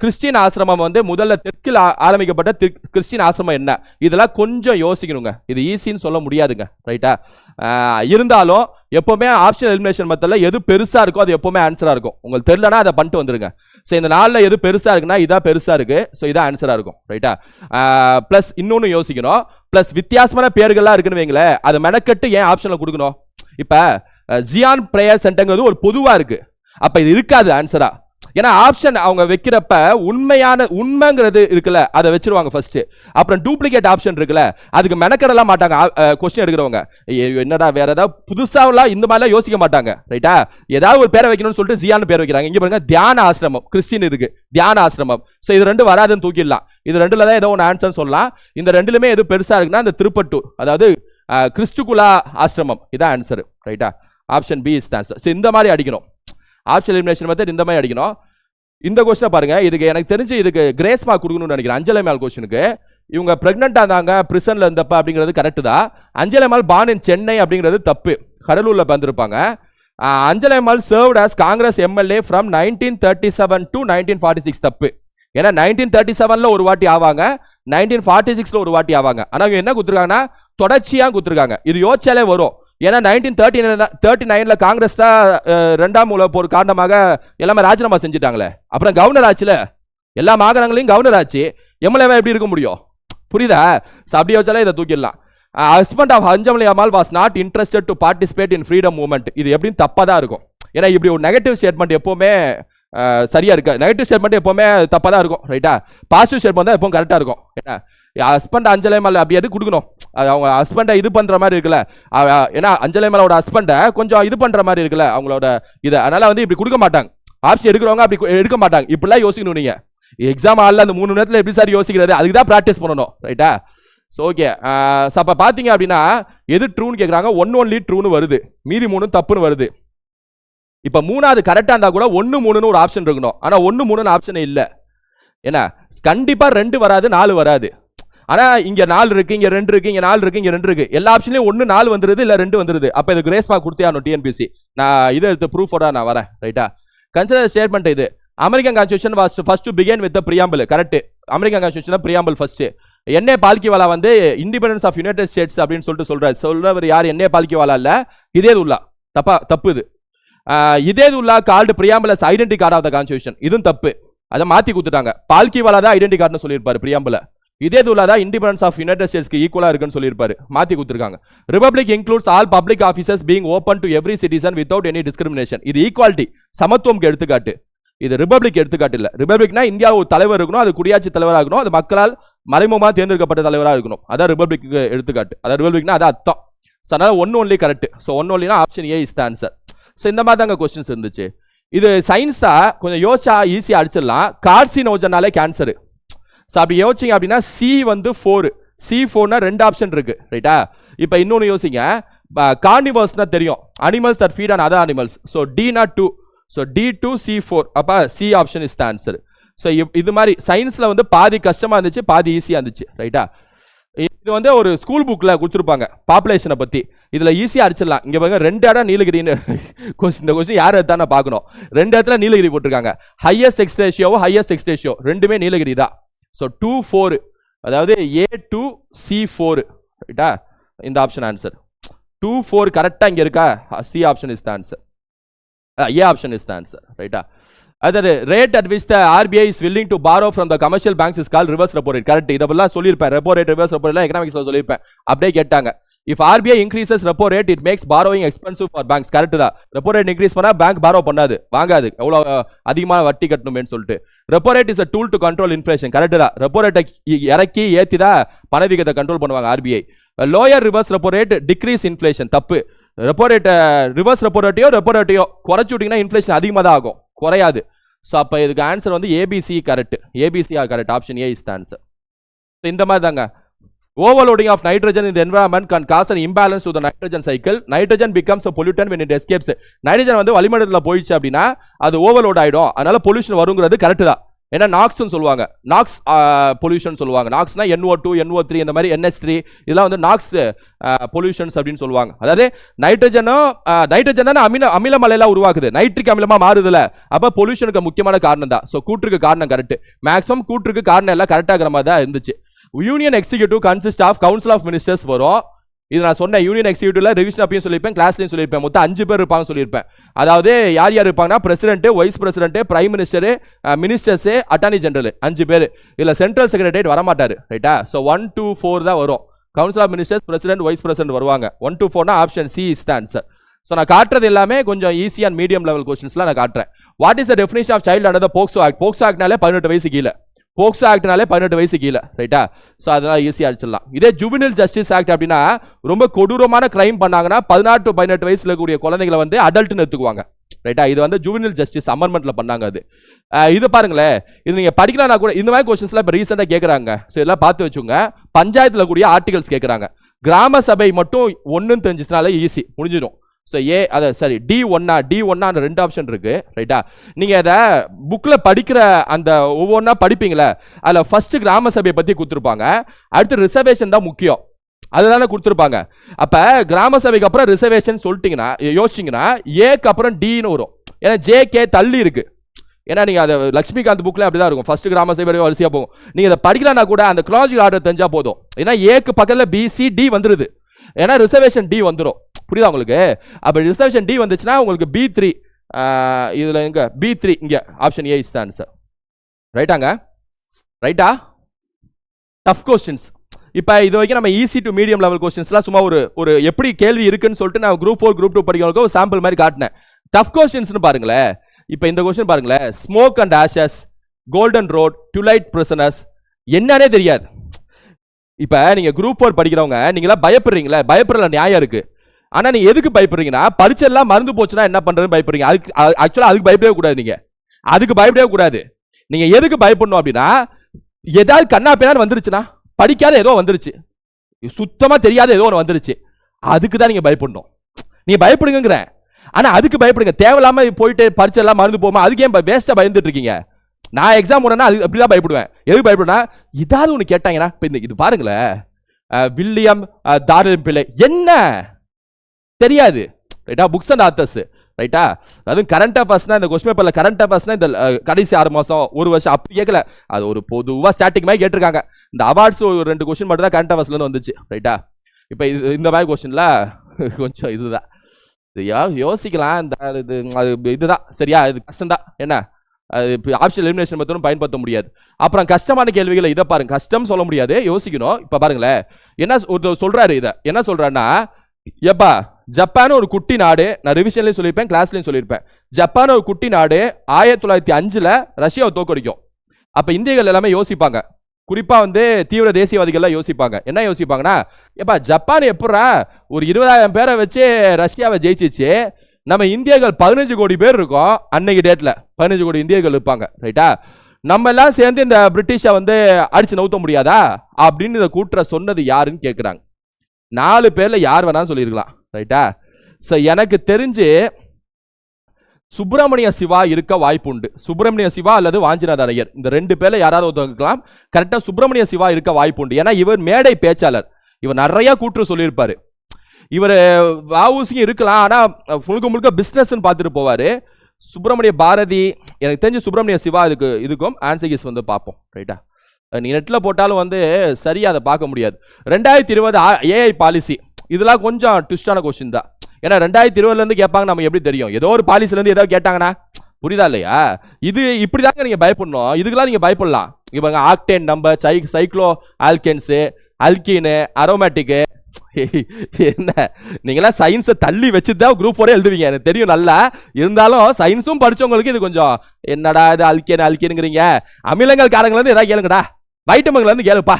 கிறிஸ்டின் ஆசிரமம் வந்து முதல்ல தெற்கில் ஆரம்பிக்கப்பட்ட கிறிஸ்டின் ஆசிரமம் என்ன? இதெல்லாம் கொஞ்சம் யோசிக்கணுங்க. இது ஈஸின்னு சொல்ல முடியாதுங்க. ரைட்டா இருந்தாலும் எப்போவுமே ஆப்ஷன் எலிமினேஷன் மெத்தடில் எது பெருசாக இருக்கோ அது எப்போவுமே ஆன்சராக இருக்கும். உங்களுக்கு தெரிலனா அதை பண்ணிட்டு வந்துருங்க. ஸோ இந்த நாளில் எது பெருசாக இருக்குன்னா இதான் பெருசாக இருக்குது ஸோ இதான் ஆன்சராக இருக்கும். ரைட்டா ப்ளஸ் இன்னொன்று யோசிக்கணும். ப்ளஸ் வித்தியாசமான பேர்கள்லாம் இருக்குன்னு வைங்களேன். அதை மெனக்கட்டு ஏன் ஆப்ஷனில் கொடுக்கணும்? இப்போ ஜியான் ப்ரேயர் சென்டர்ங்கிறது ஒரு பொதுவாக இருக்குது அப்போ இது இருக்காது ஆன்சராக ஏன்னா ஆப்ஷன் அவங்க வைக்கிறப்ப உண்மையான உண்மைங்கிறது இருக்குல்ல அதை வச்சிருவாங்க ஃபர்ஸ்ட் அப்புறம் டூப்ளிகேட் ஆப்ஷன் இருக்குல்ல அதுக்கு மெனக்கடலாம் மாட்டாங்க கொஸ்டின் எடுக்கிறவங்க. என்னடா வேற ஏதாவது புதுசாலாம் இந்த மாதிரிலாம் யோசிக்க மாட்டாங்க ரைட்டா ஏதாவது ஒரு பேரை வைக்கணும்னு சொல்லிட்டு ஜியான்னு பேர் வைக்கிறாங்க. இங்க பாருங்க தியான ஆசிரமம் கிறிஸ்டின் இதுக்கு தியான ஆசிரமம். ஸோ இது ரெண்டு வராதுன்னு தூக்கிடலாம். இது ரெண்டுல தான் ஏதோ ஒன்று ஆன்சர் சொல்லலாம். இந்த ரெண்டுலுமே எது பெருசா இருக்குன்னா இந்த திருப்பட்டூர் அதாவது அஹ், கிறிஸ்துகுலா ஆசிரமம். இதான் ஆன்சர் ரைட்டா option B is answer so இந்த மாதிரி அடிக்கணும். ஆப்ஷன் எலிமினேஷன் மெத்தட் இந்த மாதிரி அடிக்கணும். இந்த கொஸ்டினை பாருங்க. இதுக்கு எனக்கு தெரிஞ்சு இதுக்கு கிரேஸ் மார்க் கொடுக்கணும்னு நினைக்கிறேன். அஞ்சலை மேல் கொஸ்டினுக்கு இவங்க பிரெக்னெண்டா இருந்தாங்க பிரிசன்ல இருந்தப்ப அப்படிங்கிறது கரெக்டு தான். அஞ்சலை மால் பான் இன் சென்னை அப்படிங்கிறது தப்பு. கடலூர்ல பிறந்திருப்பாங்க. Anjalai Ammal served as Congress MLA from nineteen thirty seven to nineteen forty six தப்பு. ஏன்னா நைன்டீன் தேர்ட்டி செவன்ல ஒரு வாட்டி ஆவாங்க நைன்டீன் ஃபார்ட்டி சிக்ஸ்ல ஒரு வாட்டி ஆவாங்க. ஆனா என்ன கொடுத்துருக்காங்கன்னா தொடர்ச்சியாக கொடுத்துருக்காங்க. இது யோசிச்சாலே வரும். ஏன்னா நைன்டீன் தேர்ட்டி தேர்ட்டி நைனில் காங்கிரஸ் தான் ரெண்டாம் உலக போர் காரணமாக எல்லாமே ராஜினாமா செஞ்சுட்டாங்களே. அப்புறம் கவர்னர் ஆச்சுல. எல்லா மாகாணங்களையும் கவர்னர் ஆச்சு. எம்எல்ஏவா எப்படி இருக்க முடியும்? புரியுதா? அப்படியே வச்சாலே இதை தூக்கிடலாம். Husband of Anjalai Ammal was not interested to participate in freedom movement இது எப்படின்னு தப்பாக தான் இருக்கும். ஏன்னா இப்படி ஒரு நெகட்டிவ் ஸ்டேட்மெண்ட் எப்போவுமே சரியாக சரியா இருக்கு நெகட்டிவ் ஸ்டேட்மெண்ட் எப்போவுமே தப்பாக தான் இருக்கும். ரைட்டா பாசிட்டிவ் ஸ்டேட்மெண்ட் தான் எப்பவும் கரெக்டாக இருக்கும். ஏன்னா ஹஸ்பண்ட் அஞ்சலை மேலே அப்படி எது கொடுக்கணும்? அது அவங்க ஹஸ்பண்டை இது பண்ணுற மாதிரி இருக்குல்ல. ஏன்னா அஞ்சலை மேலோட ஹஸ்பண்டை கொஞ்சம் இது பண்ணுற மாதிரி இருக்குல்ல அவங்களோட இதை. அதனால் வந்து இப்படி கொடுக்க மாட்டாங்க. ஆப்ஷன் எடுக்கிறவங்க அப்படி எடுக்க மாட்டாங்க. இப்படிலாம் யோசிக்கணும் நீங்கள் எக்ஸாம் ஆளில் அந்த மூணு நேரத்தில் எப்படி சார் யோசிக்கிறது? அதுக்கு தான் ப்ராக்டிஸ் பண்ணணும். ரைட்டா ஸோ ஓகே ஸோ அப்போ பார்த்தீங்க அப்படின்னா எது ட்ரூன்னு கேட்குறாங்க ஒன் ஒன்லி ட்ரூன்னு வருது. மீதி மூணு தப்புன்னு வருது. இப்போ மூணாவது கரெக்டாக இருந்தால் கூட ஒன்று மூணுன்னு ஒரு ஆப்ஷன் இருக்கணும். ஆனால் ஒன்று மூணுன்னு ஆப்ஷன் இல்லை. என்ன கண்டிப்பாக ரெண்டு வராது நாலு வராது. ஆனால் இங்கே நாலு இருக்கு இங்கே ரெண்டு இருக்கு இங்கே நாலு இருக்கு இங்கே ரெண்டு இருக்கு. எல்லா ஆப்ஷன்லையும் ஒன்று நாலு வந்துருது இல்லை ரெண்டு வந்துருது. அப்போ இது கிரேஸ் மார்க் கொடுத்தே டிஎன்பிசி நான் இதை எடுத்து ப்ரூஃபோட நான் வரேன் ரைட்டா கன்சிடர் ஸ்டேட்மெண்ட் இது. American constitution was first to begin with preamble correct American constitution preamble first NA Palkhivala வந்து இண்டிபெண்டன்ஸ் ஆஃப் யுனைடெட் ஸ்டேட்ஸ் அப்படின்னு சொல்லிட்டு சொல்றாரு. சொல்றவர் யார்? என்ஏ பால்கிவாலா இல்ல இதே உள்ளா தப்பா தப்பு இது. இதே உள்ளா called preamble as identity card of the constitution இதுவும் தப்பு. அதை மாத்தி கொடுத்துட்டாங்க. பால்கிவாலா தான் ஐடென்டி கார்டுன்னு சொல்லியிருப்பாரு பிரியாம்பிள இதே உல்லா தான் இண்டிபெண்டன்ஸ் ஆஃப் யுனைடெட் ஸ்டேட்ஸ்க்கு ஈக்குவலாக இருக்குன்னு சொல்லியிருப்பாரு. மாற்றி கொடுத்துருக்காங்க. Republic includes all public officers being open to every citizen without any discrimination இது ஈக்குவாலிட்டி சமத்துவம்க்கு எடுத்துக்காட்டு. இது ரிபப்ளிக் எடுத்துக்காட்டு இல்லை. ரிபப்ளிக்னா இந்தியா ஒரு தலைவர் இருக்கணும் அது குடியாட்சி தலைவராக இருக்கணும் அது மக்களால் மறைமுகமாக தேர்ந்தெடுக்கப்பட்ட தலைவராக இருக்கணும். அதான் ரிபப்ளிக் எடுத்துக்காட்டு. அதான் ரிபப்ளிக்னா அது அர்த்தம். ஸோ அதனால் one only correct so one ஒன்லினா option A is the answer so இந்த மாதிரி தாங்க கொஸ்டின்ஸ் இருந்துச்சு. இது சயின்ஸ் தான் கொஞ்சம் யோசிச்சா ஈஸியாக அடிச்சிடலாம். கார்சினோஜனாலே கேன்சரு ஸோ அப்படி யோசிச்சிங்க அப்படின்னா சி வந்து ஃபோரு சி ஃபோர்னா ரெண்டு ஆப்ஷன் இருக்கு ரைட்டா இப்போ இன்னொன்று யோசிங்க. கார்னிவர்ஸ்னா தெரியும். Animals that feed on other animals so Tina two so D two C four அப்போ C option is the answer so இது மாதிரி சயின்ஸில் வந்து பாதி கஷ்டமாக இருந்துச்சு பாதி ஈஸியாக இருந்துச்சு ரைட்டா இது வந்து ஒரு ஸ்கூல் புக்கில் கொடுத்துருப்பாங்க பாப்புலேஷனை பற்றி இதில் ஈஸியாக அடிச்சிடலாம். இங்கே பாருங்க ரெண்டு இடம் நீலகிரின்னு கொஸ்டின் இந்த கொஸ்டின் யார் எடுத்தானே பார்க்கணும். ரெண்டு இடத்துல நீலகிரி போட்டிருக்காங்க. ஹையஸ்ட் எக்ஸ் ரேஷியோவோ ஹையஸ்ட் எக்ஸ் ரேஷியோ ரெண்டுமே நீலகிரி தான். ஸோ டூ ஃபோர் அதாவது ஏ டூ சி ஃபோர் ரைட்டா இந்த ஆப்ஷன் ஆன்சர் டூ ஃபோர் கரெக்டாக இங்கே இருக்கா? C option is the answer A option is the answer ரைட்டா அதாவது rate at which the RBI is willing to borrow from the commercial banks is call reverse repo rate correct இதெல்லாம் சொல்லியிருப்பேன். Repo rate reverse repo rate எக்கனாமிக்ஸில் சொல்லியிருப்பேன். அப்படியே கேட்டாங்க. If RBI increases repo rate it makes borrowing expensive for banks correct தான். Repo rate increase பண்ணால் bank borrow பண்ணாது. வாங்காது. எவ்வளோ அதிகமாக வட்டி கட்டணுமேன்னு சொல்லிட்டு. Repo rate is a tool to control inflation correct தான். ரெப்போ ரேட்டை இறக்கி ஏற்றி தான் பணவீகத்தை கண்ட்ரோல் பண்ணுவாங்க RBI lower reverse repo rate decrease inflation தப்பு. ரெப்போ ரேட்டை ரிவர்ஸ் ரெப்போ ரேட்டையோ ரெப்போ ரேட்டையோ குறைச்சி விட்டிங்கன்னா இன்ஃபிளேஷன் அதிகமாக தான் ஆகும். குறையாது. ஸோ அப்போ இதுக்கு ஆன்சர் வந்து ABC correct ABC correct option A is the answer இந்த மாதிரி தாங்க. Overloading of nitrogen in the environment can cause an imbalance to the nitrogen cycle. Nitrogen becomes a pollutant when it escapes. Nitrogen வந்து வளிமண்டலத்தில் போயிடுச்சு அப்படின்னா அது overload ஆகிடும் அதனால பொல்யூஷன் வருங்கிறது கரெக்டு தான். ஏன்னா நாக்ஸ்னு சொல்லுவாங்க. நாக்ஸ் பொல்யூஷன் சொல்லுவாங்க. நாக்ஸ்னா என்ஓ டூ என்ஓ த்ரீ இந்த மாதிரி என்எஸ் த்ரீ இதெல்லாம் வந்து நாக்ஸ் பொல்யூஷன்ஸ் அப்படின்னு சொல்லுவாங்க. அதாவது நைட்ரஜனும் நைட்ரஜன் தானே அமில அமிலமலையெல்லாம் உருவாக்குது நைட்ரிக் அமிலமாக மாறுதுல. அப்போ பொல்யூஷனுக்கு முக்கியமான காரணம் தான். ஸோ கூற்றுக்கு காரணம் கரெக்ட் மேக்ஸிமம் கூற்றுக்கு காரணம் எல்லாம் கரெக்டாகிற மாதிரி தான் இருந்துச்சு. Union executive consist of council of ministers வரும். இது நான் சொன்னேன் யூனியன் எக்ஸிக்யூட்டிவ்ல ரிவிஷன் அப்பையும் சொல்லியிருப்பேன் கிளாஸ்லையும் சொல்லியிருப்பேன். மொத்தம் அஞ்சு பேர் இருப்பாங்கன்னு சொல்லியிருப்பேன். அதாவது யார் யார் இருப்பாங்கன்னா president vice president prime minister ministers attorney general அஞ்சு பேர். இதுல சென்ட்ரல் செக்ரட்டரியேட் வரமாட்டார் ரைட்டா ஸோ ஒன் டூ ஃபோர் தான் வரும். Council of ministers president vice president வருவாங்க. One two ஃபோர்னா option C is the answer so நான் காட்டுறது எல்லாமே கொஞ்சம் ஈஸி அண்ட் மீடியம் லெவல் கொஸ்டின்ஸ்லாம் நான் காட்டுறேன். What is the definition of child under POCSO act POCSO ஆக்ட்னாலே பதினெட்டு வயசு கீழே. போக்சோ ஆக்ட்னாலே பதினெட்டு வயசு கீழே ரைட்டா ஸோ அதெல்லாம் ஈஸியாக அடிச்சிடலாம். இதே ஜுபினல் ஜஸ்டிஸ் ஆக்ட் அப்படின்னா ரொம்ப கொடூரமான கிரைம் பண்ணாங்கன்னா பதினாறு டு பதினெட்டு வயசுல கூடிய குழந்தைங்களை வந்து அடல்ட்னு எடுத்துக்குவாங்க ரைட்டா இது வந்து ஜுவினல் ஜஸ்டிஸ் அமெண்ட்மெண்ட்ல பண்ணாங்க அது. இது பாருங்களேன். இது நீங்கள் படிக்கலாம்னா கூட இந்த மாதிரி கொஸ்டின்ஸ்லாம் இப்போ ரீசெண்டாக கேட்குறாங்க ஸோ இதெல்லாம் பார்த்து வச்சுங்க பஞ்சாயத்தில் கூடிய ஆர்டிகல்ஸ் கேட்குறாங்க கிராம சபை மட்டும் ஒன்றுன்னு தெரிஞ்சிச்சுனாலே ஈஸி முடிஞ்சிடும். ஸோ ஏ அதை சரி டி ஒன்னா டி ஒன்னா ரெண்டு ஆப்ஷன் இருக்கு ரைட்டா நீங்கள் அதை புக்கில் படிக்கிற அந்த ஒவ்வொன்றா படிப்பீங்களே அதில் ஃபர்ஸ்ட் கிராம சபையை பற்றி கொடுத்துருப்பாங்க அடுத்து ரிசர்வேஷன் தான் முக்கியம். அதுதானே கொடுத்துருப்பாங்க. அப்போ கிராம சபைக்கு அப்புறம் ரிசர்வேஷன் சொல்லிட்டீங்கன்னா யோசிச்சிங்கன்னா ஏக்கு அப்புறம் டின்னு வரும். ஏன்னா ஜே கே தள்ளி இருக்குது ஏன்னா நீங்கள் அதை லக்ஷ்மிகாந்த் புக்கில் அப்படி தான் இருக்கும். ஃபஸ்ட்டு கிராம சபை வரிசையாக போகும். நீங்கள் அதை படிக்கலன்னா கூட அந்த கிராலஜிக்கல் ஆர்டர் தெரிஞ்சால் போதும். ஏன்னா ஏக்கு பக்கத்தில் பிசி டி வந்துடுது ஏன்னா ரிசர்வேஷன் டி வந்துடும் புரியுதா உங்களுக்கு? அப்போ ரிசர்வேஷன் டி வந்துச்சுன்னா உங்களுக்கு பி த்ரீ இதில் இங்கே. பி த்ரீ இங்கே ஆப்ஷன் ஏ இஸ் தான் சார் ரைட்டாங்க ரைட்டா டஃப் கொஸ்டின்ஸ் இப்போ இது வரைக்கும் நம்ம ஈஸி டு மீடியம் லெவல் கொஸ்டின்ஸ்லாம் சும்மா ஒரு ஒரு எப்படி கேள்வி இருக்குன்னு சொல்லிட்டு நான் குரூப் ஃபோர் குரூப் டூ படிக்கிறவங்களுக்கு ஒரு சாம்பிள் மாதிரி காட்டினேன். டஃப் கொஸ்டின்ஸ்னு பாருங்களேன். இப்போ இந்த கொஸ்டின் பாருங்களேன். Smoke and ashes golden road twilight presence என்னன்னே தெரியாது. இப்போ நீங்கள் குரூப் ஃபோர் படிக்கிறவங்க நீங்களாம் பயப்படுறீங்களே. பயப்படுறல நியாயம் இருக்குது ஆனால் நீங்கள் எதுக்கு பயப்படுறீங்கன்னா பரீட்சைலாம் மறந்து போச்சுன்னா என்ன பண்ணுறதுன்னு பயப்படுறீங்க. அதுக்கு ஆக்சுவலாக அதுக்கு பயப்படவே கூடாது நீங்கள் அதுக்கு பயப்படவே கூடாது. நீங்கள் எதுக்கு பயப்படணும் அப்படின்னா ஏதாவது கண்ணா பின்னான்னு வந்துருச்சுன்னா படிக்காத ஏதோ வந்துருச்சு. சுத்தமா தெரியாத ஏதோ ஒன்று வந்துருச்சு. அதுக்கு தான் நீங்க பயப்படணும். நீங்க பயப்படுங்கிறேன் ஆனா அதுக்கு பயப்படுங்க. தேவையில்லாம போயிட்டு பரிச்சை எல்லாம் மறந்து போமா அதுக்கு ஏன் வேஸ்டா பயந்துட்டு இருக்கீங்க? நான் எக்ஸாம் உடனே அது அப்படிதான் பயப்படுவேன். எதுக்கு பயப்படுனா ஏதாவது ஒன்று கேட்டாங்கன்னா இப்போ இந்த இது பாருங்களேன். வில்லியம் அஹ், பிள்ளை. என்ன? தெரியாது. ரைட்டா புக்ஸ் அண்ட் ஆத்தர்ஸ் ரைட்டா அதுவும் கரண்ட் அஃபேர்ஸ்னா இந்த கொஸ்டின் பேப்பரில் கரண்ட் அஃபேர்ஸ்னா இந்த கடைசி ஆறு மாதம் ஒரு வருஷம் அப்படி கேட்கல அது ஒரு பொதுவாக ஸ்டாட்டிக் மாதிரி கேட்டிருக்காங்க. இந்த அவார்ட்ஸ் ஒரு ரெண்டு கொஸ்டின் மட்டும் தான் கரண்ட் அஃபேர்ஸ்ல வந்துச்சு. ரைட்டா இப்போ இது இந்த மாதிரி கொஸ்டின்ல கொஞ்சம் இதுதான். இது யோ- யோசிக்கலாம். இந்த இது அது இதுதான். சரியா? இது கஷ்டம்தான். என்ன? அது இப்போ ஆப்ஷன் எலிமினேஷன் மட்டும் பயன்படுத்த முடியாது. அப்புறம் கஷ்டமான கேள்விகளை இதை பாருங்க. கஷ்டம் சொல்ல முடியாது. யோசிக்கணும். இப்போ பாருங்களேன். என்ன ஒருத்தர் சொல்கிறாரு இதை. என்ன சொல்கிறாருன்னா எப்பா ஜப்பான் ஒரு குட்டி நாடு. நான் ரிவிஷன்லேயும் சொல்லியிருப்பேன் கிளாஸ்லையும் சொல்லியிருப்பேன். ஜப்பான் ஒரு குட்டி நாடு ஆயிரத்தி தொள்ளாயிரத்தி அஞ்சில் ரஷ்யாவை தோக்கடிக்கும் அப்போ இந்தியர்கள் எல்லாமே யோசிப்பாங்க. குறிப்பாக வந்து தீவிர தேசியவாதிகள்லாம் யோசிப்பாங்க. என்ன யோசிப்பாங்கன்னா ஏப்பா ஜப்பான் எப்படா ஒரு இருபதாயிரம் பேரை வச்சு ரஷ்யாவை ஜெயிச்சிச்சு. நம்ம இந்தியர்கள் பதினஞ்சு கோடி பேர் இருக்கோம் அன்னைக்கு டேட்டில் பதினஞ்சு கோடி இந்தியர்கள் இருப்பாங்க. ரைட்டா நம்ம எல்லாம் சேர்ந்து இந்த பிரிட்டிஷை வந்து அடிச்சு நவுத்த முடியாதா? அப்படின்னு இதை கூட்டுற சொன்னது யாருன்னு கேட்குறாங்க நாலு பேரில் யார் வேணாலும் சொல்லியிருக்கலாம். ரைட்டா ஸோ எனக்கு தெரிஞ்சு சுப்பிரமணிய சிவா இருக்க வாய்ப்பு உண்டு சுப்பிரமணிய சிவா அல்லது வாஞ்சிநாத ஐயர் இந்த ரெண்டு பேர்ல யாராவது ஒருத்தவங்கலாம் கரெக்டாக சுப்பிரமணிய சிவா இருக்க வாய்ப்பு உண்டு ஏன்னா இவர் மேடை பேச்சாளர். இவர் நிறைய கூற்று சொல்லியிருப்பார். இவர் வவுசிங்க இருக்கலாம். ஆனால் முழுக்க முழுக்க பிஸ்னஸ்ன்னு பார்த்துட்டு போவார். சுப்பிரமணிய பாரதி எனக்கு தெரிஞ்சு சுப்பிரமணிய சிவா இதுக்கு இதுக்கும் ஆன்சகிஸ் வந்து பார்ப்போம். ரைட்டா நீ நெட்டில் போட்டாலும் வந்து சரியாக அதை பார்க்க முடியாது. ரெண்டாயிரத்தி இருபது ஏஐ பாலிசி இதெல்லாம் கொஞ்சம் ட்விஸ்டான கொஸ்டின் தான். ஏன்னா ரெண்டாயிரத்தி இருபதுலேருந்து கேட்பாங்க நமக்கு எப்படி தெரியும்? ஏதோ ஒரு பாலிசிலேருந்து ஏதோ கேட்டாங்கன்னா புரியுதா இல்லையா? இது இப்படி தாங்க நீங்கள் பயப்படணும். இதுக்கெல்லாம் நீங்கள் பயப்படலாம். இவங்க ஆக்டேன் நம்பர் சை சைக்ளோ ஆல்கென்ஸு அல்கீனு அரோமேட்டிக்கு என்ன? நீங்களாம் சயின்ஸை தள்ளி வச்சு தான் குரூப் ஒரே எழுதுவீங்க. எனக்கு தெரியும் நல்லா. இருந்தாலும் சயின்ஸும் படிச்சவங்களுக்கு இது கொஞ்சம் என்னடா இது அல்கேன் அல்கேனுங்கிறீங்க அமிலங்கள் காரங்கள்லேருந்து ஏதாவது கேளுங்கடா. வைட்டமங்கள்லேருந்து கேளுப்பா.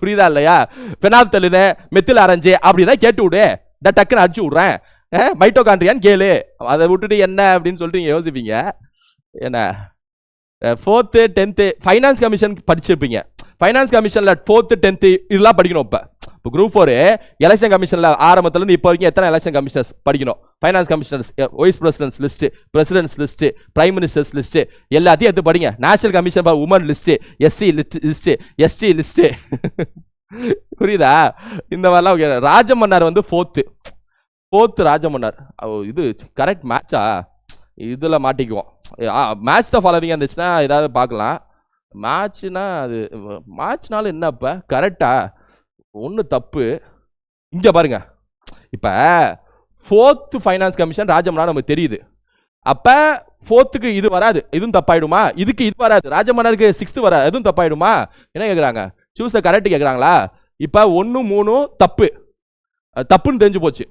புரியுதா இல்லையா? பெனாப்தலினு மெத்தில் அரைஞ்சு அப்படிதான் கேட்டு விடு. இந்த டக்குன்னு அடிச்சு விட்றேன். மைட்டோகாண்ட்ரியான்னு கேளு. அதை விட்டுட்டு என்ன அப்படின்னு சொல்லிட்டு நீங்க யோசிப்பீங்க. என்ன? ஃபோர்த்து டென்த்து ஃபைனான்ஸ் கமிஷன் படிச்சிருப்பீங்க. ஃபைனான்ஸ் கமிஷனில் ஃபோர்த்து டென்த்து இதெல்லாம் படிக்கணும் இப்போ. இப்போ குரூப் ஃபோர் எலெக்ஷன் கமிஷனில் ஆரம்பத்துலேருந்து இப்போ வரைக்கும் எத்தனை எலெக்ஷன் கமிஷனர்ஸ் படிக்கணும்? Finance commissioners vice presidents list presidents list prime ministers list எல்லாத்தையும் எடுத்து படிங்க. National commission for women list SC list list ST list புரியுதா? இந்த மாதிரிலாம் ராஜமன்னார் வந்து ஃபோர்த்து ஃபோர்த்து ராஜமன்னார். இது கரெக்ட் மேட்சா இதில் மாட்டிக்குவோம். மேட்ச் தான் ஃபாலோவிங்காக இருந்துச்சுன்னா ஏதாவது பார்க்கலாம். மேட்ச்னா அது மேட்ச்னாலும் என்னப்ப கரெக்டா ஒன்று தப்பு. இங்கே பாருங்க. இப்போ ஃபோர்த்து ஃபைனான்ஸ் கமிஷன் ராஜமன்னா நமக்கு தெரியுது. அப்போ ஃபோர்த்துக்கு இது வராது. இதுவும் தப்பாயிடுமா? இதுக்கு இது வராது. ராஜமன்னருக்கு சிக்ஸ்த்து வராது. எதுவும் தப்பாயிடுமா? என்ன கேட்குறாங்க சூஸ் கரெக்ட் கேட்குறாங்களா இப்போ ஒன்று மூணு தப்பு. அது தப்புன்னு தெரிஞ்சு போச்சு.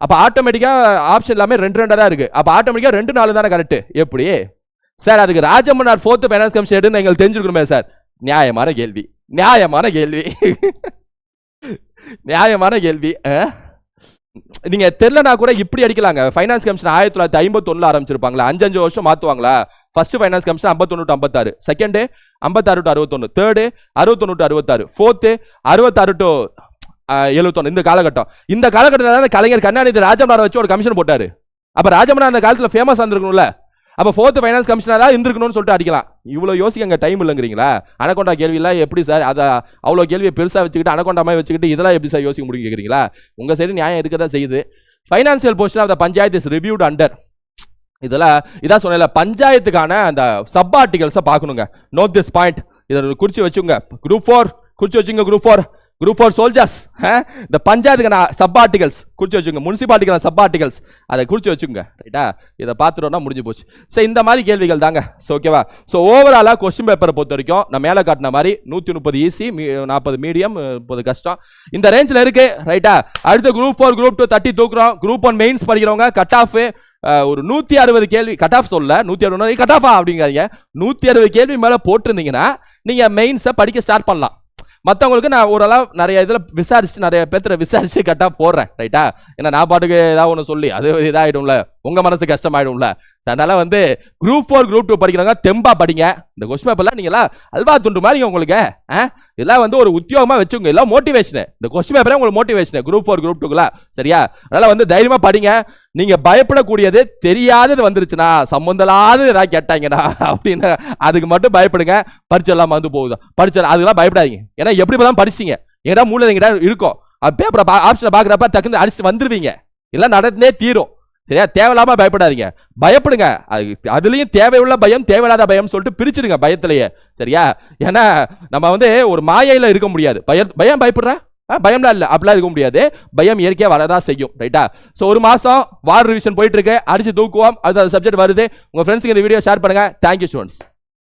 அப்போ ஆட்டோமேட்டிக்காக ஆப்ஷன் எல்லாமே ரெண்டு ரெண்டாக தான் இருக்குது அப்போ ஆட்டோமேட்டிக்காக ரெண்டு நாலு தானே கரெக்ட் எப்படி? சார் அதுக்கு ராஜமன்னார் ஃபோர்த்து ஃபைனான்ஸ் கமிஷன் எடுன்னு எங்களுக்கு தெரிஞ்சிருக்கணுமே சார். நியாயமான கேள்வி. நியாயமான கேள்வி. நியாயமான கேள்வி ஆ? நீங்க தெரிலனா கூட இப்படி அடிக்கலாங்க. ஃபைனான்ஸ் கமிஷன் ஆயிரத்தி தொள்ளாயிரத்தி ஐம்பத்தொன்னுல ஆரம்பிச்சிருப்பாங்களா அஞ்சு அஞ்சு வருஷம் மாத்துவாங்களா? ஃபர்ஸ்ட் ஃபைனான்ஸ் கமிஷன் ஐம்பத்தொன்னு டு ஐம்பத்தாறு. செகண்டு ஐம்பத்தாறு டு அறுபத்தொன்னு. தேர்டு அறுபத்தொன்னு டு அறுபத்தாறு. ஃபோர்த்து அறுபத்தாறு டு எழுபத்தொன்னு. இந்த காலகட்டம். இந்த காலகட்டத்தில் தான் கலைஞர் கருணாநிதி ராஜமனாரை வச்சு ஒரு கமிஷன் போட்டாரு. அப்போ ராஜமனா அந்த காலத்தில் ஃபேமஸ் இருந்திருக்கணும்ல. அப்போ ஃபோர்த்து ஃபைனான்ஸ் கமிஷனாக தான் இருந்திருக்கணும்னு சொல்லிட்டு அடிக்கலாம். இவ்வளோ யோசிக்க டைம் இல்லைங்கிறீங்களா? அனகொண்டா கேள்வி எல்லாம் எப்படி சார் அதை அவ்வளோ கேள்வியை பெருசாக வச்சுக்கிட்டு அனகொண்டா மாதிரி வச்சுக்கிட்டு இதெல்லாம் எப்படி சார் யோசிக்க முடியும் கேட்குறீங்களா உங்கள் சைடு நியாயம் இருக்க தான் செய்யுது. Financial portion of the panchayat is reviewed under இதெல்லாம் இதான் சொன்னேன்ல பஞ்சாயத்துக்கான அந்த சப் ஆர்டிகல்ஸை பார்க்கணுங்க. நோட் திஸ் பாயிண்ட் இதை குறித்து வச்சுங்க குரூப் ஃபோர் குறித்து வச்சுங்க group four group four soldiers இந்த பஞ்சாயத்துக்கான சப் ஆர்டிகல்ஸ் குறிச்சு வச்சுங்க முனிசிபாலிட்டிக்கான சப் ஆர்டிகல்ஸ் அதை குறித்து வச்சுங்க ரைட்டா இதை பார்த்துட்டோம்னா முடிஞ்சு போச்சு. ஸோ இந்த மாதிரி கேள்விகள் தாங்க. ஸோ ஓகேவா ஸோ ஓவராலாக கொஸ்டின் பேப்பரை பொறுத்த வரைக்கும் நான் மேலே காட்டின மாதிரி நூற்றி முப்பது ஈஸி நாற்பது மீடியம் முப்பது கஷ்டம். இந்த ரேஞ்சில் இருக்குது ரைட்டா அடுத்த குரூப் ஃபோர் குரூப் டூ தட்டி தூக்குறோம். குரூப் ஒன் மெயின்ஸ் படிக்கிறவங்க கட் ஆஃப் ஒரு நூற்றி அறுபது கேள்வி கட் ஆஃப் சொல்ல நூற்றி அறுபது கட் ஆஃபா அப்படிங்காதீங்க. நூற்றி அறுபது கேள்வி மேலே போட்டிருந்தீங்கன்னா நீங்கள் மெயின்ஸை படிக்க ஸ்டார்ட் பண்ணலாம். மற்றவங்களுக்கு நான் ஓரளவு நிறைய இதில் விசாரிச்சு நிறைய பேர்த்துல விசாரிச்சு கரெக்டாக போடுறேன் ரைட்டா ஏன்னா நான் பாட்டுக்கு ஏதாவது ஒன்று சொல்லி அது இதாகிடும்ல உங்கள் மனசு கஷ்டமாயிடும்ல. அதனால வந்து குரூப் ஃபோர் குரூப் டூ படிக்கிறவங்க தெம்பா படிங்க. இந்த கொஸ்டின் பேப்பர்லாம் நீங்களா அல்வா துண்டு மாதிரி உங்களுக்கு. ஆ? இதெல்லாம் வந்து ஒரு உத்தியோகமா வச்சுங்க எல்லாம் மோட்டிவேஷன் இந்த கொஸ்டின் பேப்பரே உங்களுக்கு மோட்டிவேஷன் குரூப் ஃபோர் குரூப் டூக்குலாம் சரியா? அதனால வந்து தைரியமா படிங்க. நீங்க பயப்படக்கூடியது தெரியாதது வந்துருச்சுன்னா சம்மந்தலாதது ஏதாவது கேட்டாங்கடா அப்படின்னு அதுக்கு மட்டும் பயப்படுங்க. பரிச்செல்லாம் வந்து போகுது. பரிச்சல் அதுக்கெல்லாம் பயப்படாதீங்க. ஏன்னா எப்படி தான் படிச்சீங்க. ஏன்னா மூளை எங்கிட்ட இருக்கும். பேப்பரை ஆப்ஷனை பார்க்குறப்ப டக்குன்னு அடிச்சுட்டு வந்துருவீங்க. எல்லாம் நடந்தே தீரும். சரியா? தேவையில்லாம பயப்படாதீங்க. பயப்படுங்க. அது அதுலேயும் தேவையுள்ள பயம் தேவையில்லாத பயம் சொல்லிட்டு பிரிச்சிடுங்க பயத்திலேயே. சரியா? ஏன்னா நம்ம வந்து ஒரு மாயையில் இருக்க முடியாது. பயம் பயம் பயப்படுறா? ஆ, பயம்லாம் இல்லை. அப்படிலாம் இருக்க முடியாது. பயம் இயற்கையாக வரதான் செய்யும். ரைட்டா ஸோ ஒரு மாதம் வார் ரிவிஷன் போயிட்டு இருக்கு அடிச்சு தூக்குவோம். அது சப்ஜெக்ட் வருது. உங்கள் ஃப்ரெண்ட்ஸுக்கு இந்த வீடியோ ஷேர் பண்ணுங்க. Thank you students